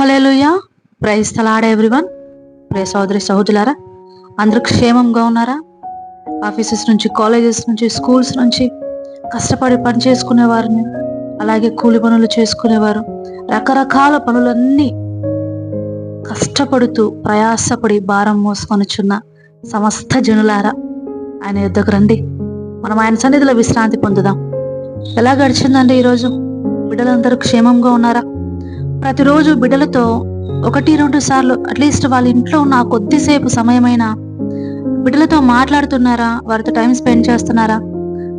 Hallelujah praise the Lord everyone. ప్రే సోదరి సహోదరులారా అందరూ క్షేమంగా ఉన్నారా? ఆఫీసెస్ నుంచి కాలేజెస్ నుంచి స్కూల్స్ నుంచి కష్టపడి పని చేసుకునేవారిని అలాగే కూలి పనులు చేసుకునేవారు రకరకాల పనులన్నీ కష్టపడుతూ ప్రయాసపడి భారం మోసుకొనిచున్న సమస్త జనులారా ఆయన యుద్ధకు రండి. మనం ఆయన సన్నిధిలో విశ్రాంతి పొందుదాం. ఎలా గడిచిందండి ఈరోజు? బిడ్డలందరూ క్షేమంగా ఉన్నారా? ప్రతిరోజు బిడ్డలతో ఒకటి రెండు సార్లు అట్లీస్ట్ వాళ్ళ ఇంట్లో ఉన్న కొద్దిసేపు సమయమైనా బిడ్డలతో మాట్లాడుతున్నారా? వారితో టైం స్పెండ్ చేస్తున్నారా?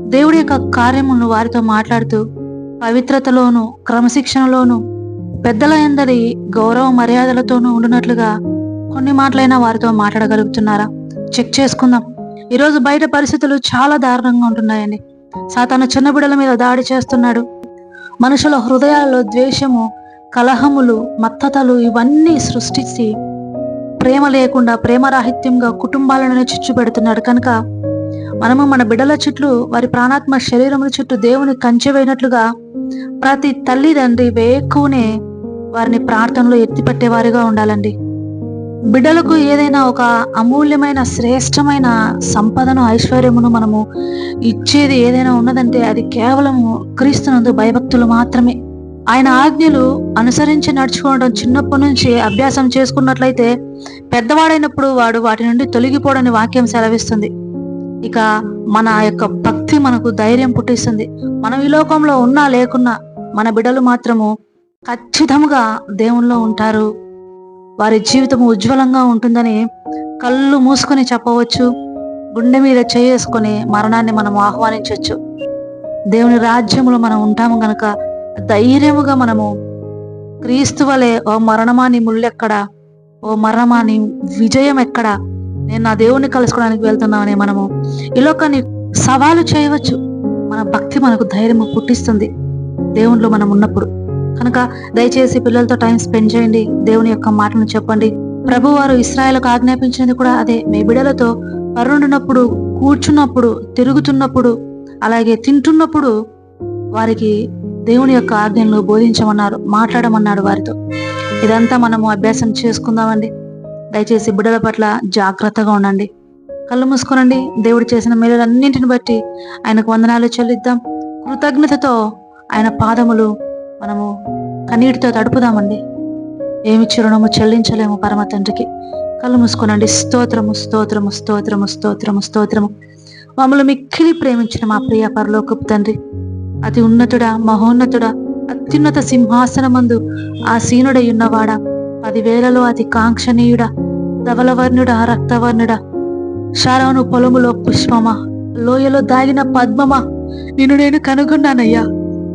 దేవుడి యొక్క కార్యమును వారితో మాట్లాడుతూ పవిత్రతలోను క్రమశిక్షణలోను పెద్దల ఎందరి గౌరవ మర్యాదలతోనూ ఉండునట్లుగా కొన్ని మాటలైనా వారితో మాట్లాడగలుగుతున్నారా? చెక్ చేసుకుందాం. ఈరోజు బయట పరిస్థితులు చాలా దారుణంగా ఉంటున్నాయండి. సాతాను చిన్న బిడ్డల మీద దాడి చేస్తున్నాడు. మనుషుల హృదయాలలో ద్వేషము కలహములు మత్తతలు ఇవన్నీ సృష్టించి ప్రేమ లేకుండా ప్రేమరాహిత్యంగా కుటుంబాలను చిచ్చు పెడుతున్నాడు కనుక మనము మన బిడ్డల చుట్టూ వారి ప్రాణాత్మ శరీరముల చుట్టూ దేవుని కంచెవేయినట్లుగా ప్రతి తల్లిదండ్రి వేక్కునే వారిని ప్రార్థనలో ఎత్తిపెట్టేవారిగా ఉండాలండి. బిడ్డలకు ఏదైనా ఒక అమూల్యమైన శ్రేష్టమైన సంపదను ఐశ్వర్యమును మనము ఇచ్చేది ఏదైనా ఉన్నదంటే అది కేవలము క్రీస్తునందు భయభక్తులు మాత్రమే. ఆయన ఆజ్ఞలు అనుసరించి నడుచుకోవడం చిన్నప్పటి నుంచి అభ్యాసం చేసుకున్నట్లయితే పెద్దవాడైనప్పుడు వాడు వాటి నుండి తొలగిపోవడని వాక్యం సెలవిస్తుంది. ఇక మన యొక్క భక్తి మనకు ధైర్యం పుట్టిస్తుంది. మనం ఈ లోకంలో ఉన్నా లేకున్నా మన బిడ్డలు మాత్రము ఖచ్చితంగా దేవుల్లో ఉంటారు. వారి జీవితం ఉజ్వలంగా ఉంటుందని కళ్ళు మూసుకొని చెప్పవచ్చు. గుండె మీద చేసుకొని మరణాన్ని మనం ఆహ్వానించవచ్చు. దేవుని రాజ్యములో మనం ఉంటాము గనక ధైర్యముగా మనము క్రీస్తు వలె ఓ మరణమాని ముళ్ళెక్కడ? ఓ మరణమాని విజయం ఎక్కడ నేను నా దేవుణ్ణి కలుసుకోవడానికి వెళ్తున్నామని మనము ఈ లోకాన్ని సవాలు చేయవచ్చు. మన భక్తి మనకు ధైర్యం పుట్టిస్తుంది. దేవునిలో మనం ఉన్నప్పుడు. కనుక దయచేసి పిల్లలతో టైం స్పెండ్ చేయండి. దేవుని యొక్క మాటను చెప్పండి. ప్రభు వారు ఇస్రాయల్కు ఆజ్ఞాపించినది కూడా అదే. మీ బిడలతో పరుండినప్పుడు కూర్చున్నప్పుడు తిరుగుతున్నప్పుడు అలాగే తింటున్నప్పుడు వారికి దేవుని యొక్క ఆజ్ఞలను బోధించమన్నారు మాట్లాడమన్నాడు వారితో. ఇదంతా మనము అభ్యాసం చేసుకుందామండి. దయచేసి బిడ్డల పట్ల జాగ్రత్తగా ఉండండి. కళ్ళు మూసుకోనండి. దేవుడు చేసిన మేలులన్నింటిని బట్టి ఆయనకు వందనాలు చెల్లిద్దాం. కృతజ్ఞతతో ఆయన పాదములు మనము కన్నీటితో తడుపుదామండి. ఏమి చిరుణము చెల్లించలేము పరమ తండ్రికి. కళ్ళు మూసుకోనండి. స్తోత్రము స్తోత్రము స్తోత్రము స్తోత్రము స్తోత్రము. మమ్మల్ని మిక్కిలి ప్రేమించిన మా ప్రియ పరలోకపు తండ్రి అతి ఉన్నతుడా మహోన్నతుడా అత్యున్నత సింహాసనమందు ఆ సీనుడై ఉన్నవాడా పదివేలలో అతి కాంక్షణీయుడా ధవలవర్ణుడా రక్తవర్ణుడా. శారవను పొలములో పుష్పమా లోయలో దాగిన పద్మమా నిన్ను నేను కనుగొన్నానయ్యా.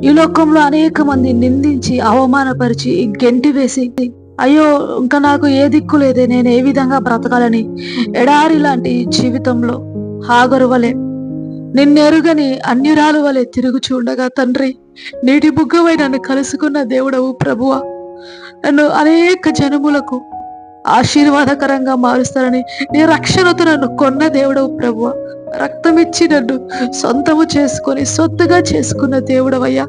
ఈ లోకంలో అనేక మంది నిందించి అవమానపరిచి గెంటి వేసి అయ్యో ఇంకా నాకు ఏ దిక్కు లేదే నేను ఏ విధంగా బ్రతకాలని ఎడారి లాంటి జీవితంలో హాగరువలే. నిన్నెరుగని అన్యురాలు వలె తిరుగు చూడగా తండ్రి నీటి బుగ్గవై నన్ను కలుసుకున్న దేవుడవు ప్రభువా. నన్ను అనేక జనములకు ఆశీర్వాదకరంగా మారుస్తారని నీ రక్షణతో నన్ను కొన్న దేవుడవు ప్రభువ. రక్తమిచ్చి నన్ను సొంతము చేసుకొని సొత్తుగా చేసుకున్న దేవుడవయ్యా.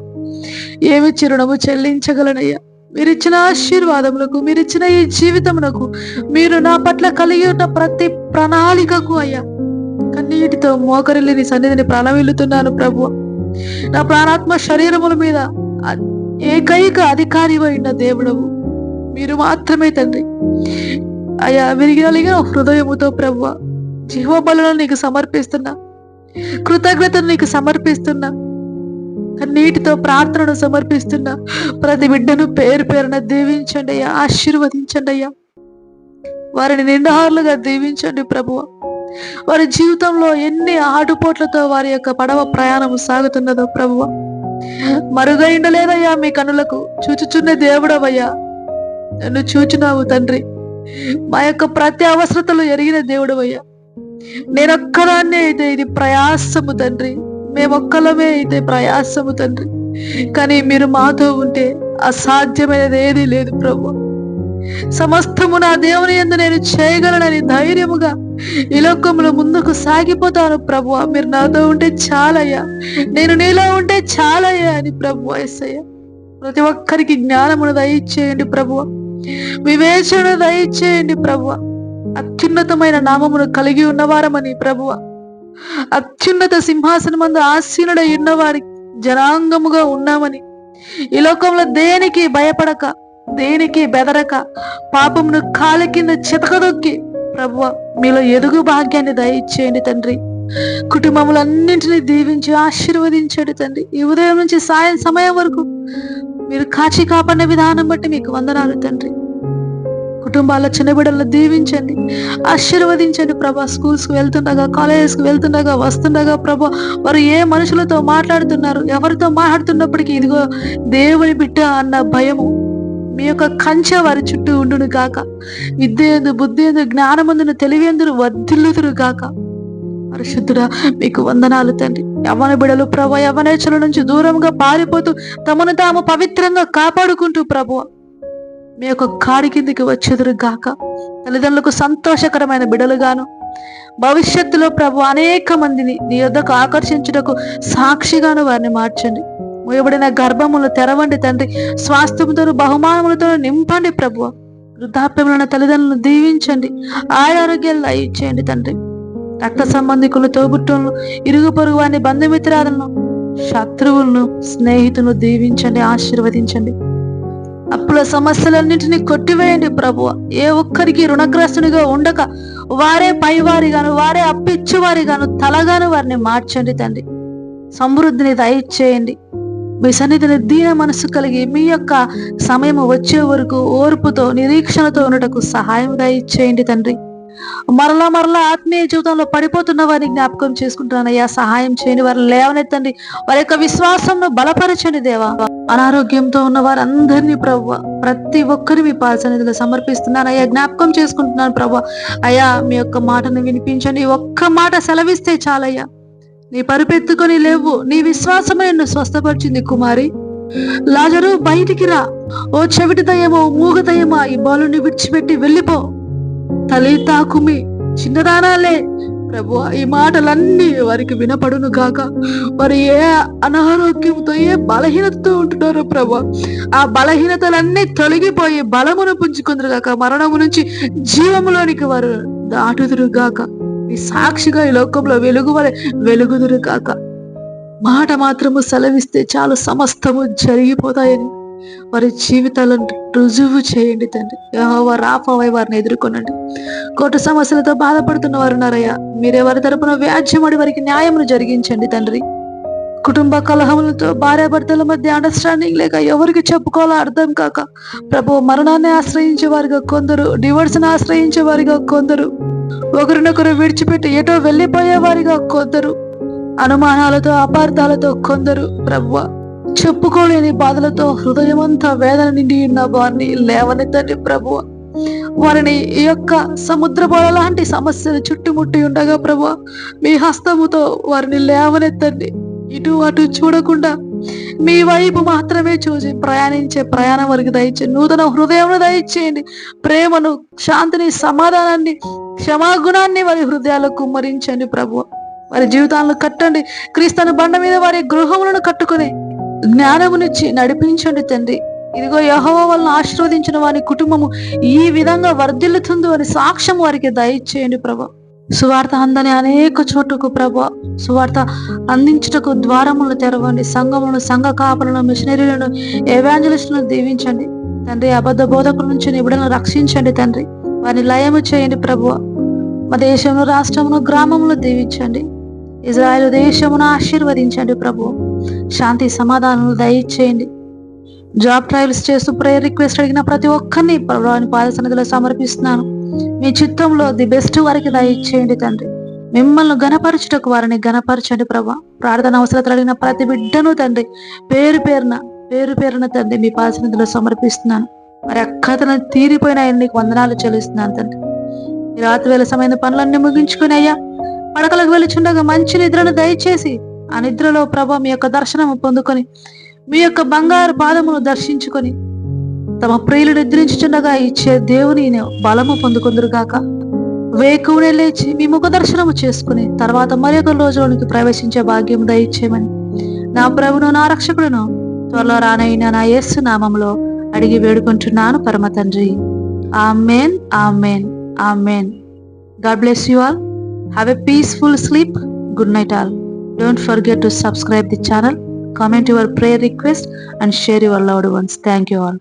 ఏమి చిరుణము చెల్లించగలనయ్యా. మీరిచ్చిన ఆశీర్వాదములకు మీరిచ్చిన ఈ జీవితమునకు మీరు నా పట్ల కలిగి ఉన్న ప్రతి ప్రణాళికకు అయ్యా. కన్నీటితో మోకరిల్లి నీ సన్నిధిని ప్రాణమిల్లుతున్నాను ప్రభు. నా ప్రాణాత్మ శరీరముల మీద ఏకైక అధికారి అయిన దేవుడవు. మీరు మాత్రమే తండ్రి. అయ్యా విరిగినలిగా హృదయముతో ప్రభు జీవబలను నీకు సమర్పిస్తున్నా. కృతజ్ఞతను నీకు సమర్పిస్తున్నా. నీటితో ప్రార్థనను సమర్పిస్తున్నా. ప్రతి బిడ్డను పేరు పేరున దీవించండి అయ్యా ఆశీర్వదించండి అయ్యా. వారిని నిండారులుగా దీవించండి ప్రభువ వారి జీవితంలో ఎన్ని ఆటుపోట్లతో వారి యొక్క పడవ ప్రయాణం సాగుతున్నదో ప్రభువ. మరుగైండలేదయ్యా మీ కనులకు చూచుచున్న దేవుడవయ్యా. నన్ను చూచినావు తండ్రి. మా యొక్క ప్రతి అవసరతలు ఎరిగిన దేవుడు అయ్యా నేనొక్కదాన్నే అయితే ఇది ప్రయాసము తండ్రి. మేమొక్కలమే అయితే ప్రయాసము తండ్రి. కానీ మీరు మాతో ఉంటే అసాధ్యమైనది ఏదీ లేదు ప్రభు సమస్తము నా దేవుని ఎందు నేను చేయగలనని ధైర్యముగా ఈ లోకంలో ముందుకు సాగిపోతాను ప్రభు మీరు నాతో ఉంటే చాలయ్యా. నేను నీలో ఉంటే చాలయ్యా అని ప్రభు ఎస్సయ్యా ప్రతి ఒక్కరికి జ్ఞానమును దయచేయండి ప్రభు వివేచన దయచేయండి ప్రభువ. అత్యున్నతమైన నామమును కలిగి ఉన్నవారమని ప్రభువ. అత్యున్నత సింహాసనమందు ఆసీనుడై ఉన్నవారి జనాంగముగా ఉన్నామని ఈ లోకంలో దేనికి భయపడక. దేనికి బెదరక? పాపమును కాలి కింద చితకదొక్కి. ప్రభువ మీలో ఎదుగు భాగ్యాన్ని దయచేయండి తండ్రి. కుటుంబములన్నింటినీ దీవించి ఆశీర్వదించాడు తండ్రి. ఈ ఉదయం నుంచి సాయం సమయం వరకు మీరు కాచి కాపాడిన విధానం బట్టి మీకు వందనాలు తండ్రి. కుటుంబాల చిన్న బిడ్డలను దీవించండి. ఆశీర్వదించండి ప్రభా. స్కూల్స్కి వెళ్తుండగా కాలేజెస్కి వెళ్తుండగా వస్తుండగా ప్రభా వారు ఏ మనుషులతో మాట్లాడుతున్నారు ఎవరితో మాట్లాడుతున్నప్పటికీ ఇదిగో దేవుని బిడ్డ అన్న భయము మీ యొక్క కంచె వారి చుట్టూ ఉండును గాక. విద్య ఎందు బుద్ధి ఎందు జ్ఞానమందును తెలివేందును వర్ధిల్లుదురు గాక. పరిశుద్ధుడా మీకు వందనాలు తండ్రి. యవన బిడలు ప్రభు యవనేచల నుంచి దూరంగా పారిపోతూ తమను తాము పవిత్రంగా కాపాడుకుంటూ ప్రభు. మీ యొక్క కాడి కిందికి వచ్చేదురు గాక. తల్లిదండ్రులకు సంతోషకరమైన బిడలుగాను. భవిష్యత్తులో ప్రభు అనేక మందిని నీ యొద్దకు ఆకర్షించుటకు సాక్షిగాను వారిని మార్చండి. మూయబడిన గర్భములు తెరవండి తండ్రి. స్వాస్థ్యముతో బహుమానములతో నింపండి ప్రభు వృద్ధాప్యములైన తల్లిదండ్రులను దీవించండి. ఆరోగ్యాలు దయచేయండి తండ్రి. రక్త సంబంధికులు తోబుట్టులను ఇరుగు పొరుగు వారిని బంధుమిత్రాలను శత్రువులను స్నేహితులను దీవించండి ఆశీర్వదించండి. అప్పుల సమస్యలన్నింటినీ కొట్టివేయండి ప్రభు ఏ ఒక్కరికి రుణగ్రస్తునిగా ఉండక వారే పైవారిగాను వారే అప్పిచ్చువారిగాను తలగాను వారిని మార్చండి తండ్రి. సమృద్ధిని దయచేయండి. మీ సన్నిధిని దీన మనసు కలిగి మీ యొక్క సమయం వచ్చే వరకు ఓర్పుతో నిరీక్షణతో ఉండటకు సహాయం దయచేయండి తండ్రి. మరలా మరలా ఆత్మీయ జీవితంలో పడిపోతున్న వారిని జ్ఞాపకం చేసుకుంటున్నానయ్యా సహాయం చేయని వారిని లేవనెత్తండి. వారి యొక్క విశ్వాసంను బలపరచండి దేవా. అనారోగ్యంతో ఉన్న వారందరినీ ప్రభు ప్రతి ఒక్కరి మీ పాసన్నిధిలో సమర్పిస్తున్నాను. అయ్యా జ్ఞాపకం చేసుకుంటున్నాను ప్రభు అయ్యా మీ యొక్క మాటను వినిపించండి. ఒక్క మాట సెలవిస్తే చాలయ్యా. నీ పరుపెత్తుకొని లేవు నీ విశ్వాసమే నిన్ను స్వస్థపరిచింది కుమారి. లాజరు బయటికి రా. ఓ చెవిటిదయమో మూగదయమా ఈ బాలుని విడిచిపెట్టి వెళ్ళిపో. తల్లి తాకుమి చిన్నదానాలే. ప్రభు ఈ మాటలన్నీ వారికి వినపడును గాక. వారు ఏ అనారోగ్యంతో ఏ బలహీనతతో ఉంటున్నారో ప్రభు. ఆ బలహీనతలన్నీ తొలగిపోయి బలమును పుంజుకుందరు గాక. మరణము నుంచి జీవములోనికి వారు దాటుదురు గాక. ఈ సాక్షిగా ఈ లోకంలో వెలుగు వలె వెలుగుదురు కాక. మాట మాత్రము సెలవిస్తే చాలు సమస్తము జరిగిపోతాయని. వారి జీవితాలను రుజువు చేయండి తండ్రి. యెహోవా రాఫావై వారిని ఎదుర్కొనండి. కోట సమస్యలతో బాధపడుతున్న వారు ఉన్నారయ్యా. మీరే వారి తరపున వ్యాజ్యమడి వారికి న్యాయమును జరిగించండి తండ్రి. కుటుంబ కలహములతో భార్యాభర్తల మధ్య అండర్స్టాండింగ్ లేక ఎవరికి చెప్పుకోవాలో అర్థం కాక. ప్రభు మరణాన్ని ఆశ్రయించే వారిగా కొందరు డివోర్స్ని ఆశ్రయించే వారిగా కొందరు. ఒకరినొకరు విడిచిపెట్టి ఎటో వెళ్ళిపోయేవారిగా కొందరు. అనుమానాలతో అపార్థాలతో కొందరు ప్రభువ చెప్పుకోలేని బాధలతో హృదయమంతా వేదన నిండి ఉన్న వారిని లేవనెత్తండి ప్రభువ వారిని ఈ యొక్క సముద్రబోళ లాంటి సమస్యలు చుట్టుముట్టి ఉండగా ప్రభు మీ హస్తముతో వారిని లేవనెత్తండి. ఇటు అటు చూడకుండా మీ వైపు మాత్రమే చూసి ప్రయాణించే ప్రయాణం వారికి దయచేయండి నూతన హృదయం దయచేయండి. ప్రేమను శాంతిని సమాధానాన్ని క్షమాగుణాన్ని వారి హృదయాలకు కుమ్మరించండి ప్రభు వారి జీవితాలను కట్టండి. క్రీస్తుని బండ మీద వారి గృహములను కట్టుకుని జ్ఞానమునిచ్చి నడిపించండి తండ్రి. ఇదిగో యహోవ వలన ఆశీర్వదించిన వారి కుటుంబము ఈ విధంగా వర్ధిల్లుతుందో అని సాక్ష్యం వారికి దయచేయండి ప్రభు సువార్త అందని అనేక చోటుకు ప్రభు సువార్త అందించుటకు ద్వారములు తెరవండి. సంఘములను సంఘ కాపులను మిషనరీలను ఎవాంజలిస్టులను దీవించండి. తండ్రి అబద్ధ బోధకుల నుంచి నిబిడలను రక్షించండి తండ్రి. వారిని లయము చేయండి ప్రభు. మా దేశంలో రాష్ట్రమును గ్రామమును దీవించండి. ఇజ్రాయెల్ దేశమును ఆశీర్వదించండి ప్రభు. శాంతి సమాధానాలు దయచేయండి. జాబ్ ట్రయల్స్ చేస్తూ ప్రేయర్ రిక్వెస్ట్ అడిగిన ప్రతి ఒక్కరిని ప్రభువాని పాద సన్నిధిలో సమర్పిస్తున్నాను. మీ చిత్తంలో ది బెస్ట్ వారికి దయచేయండి తండ్రి. మిమ్మల్ని గణపరచుటకు వారిని గణపరచండి ప్రభా. ప్రార్థన అవసరతలు అడిగిన ప్రతి బిడ్డను తండ్రి పేరు పేరున పేరు పేరున తండ్రి మీ పాద సన్నిధిలో సమర్పిస్తున్నాను. మరి అక్కతను తీరిపోయిన ఆయన నీకు వందనాలు చెల్లిస్తున్నాను తండ్రి. ఈ రాత్రి వేళ సమయం పనులన్నీ ముగించుకుని అయ్యా పడకలకు వెళ్ళిచుండగా మంచి నిద్రను దయచేసి ఆ నిద్రలో ప్రభా మీ యొక్క దర్శనం పొందుకొని మీ యొక్క బంగారు పాదమును దర్శించుకొని తమ ప్రియులు నిద్రించుచుండగా ఇచ్చే దేవుని బలము పొందుకుందరుగాక. వేకువనే లేచి మీ ముఖ దర్శనము చేసుకుని తర్వాత మరి ఒక రోజులోనికి ప్రవేశించే భాగ్యం దయచేయమని నా ప్రభును నా రక్షకుడును త్వరలో రానైన నా యేసు నామంలో అడిగి వేడుకుంటున్నాను పరమ తండ్రి. Amen amen amen. God bless you all. Have a peaceful sleep. Good night all. Don't forget to subscribe the channel. Comment your prayer request and share your loved ones. Thank you all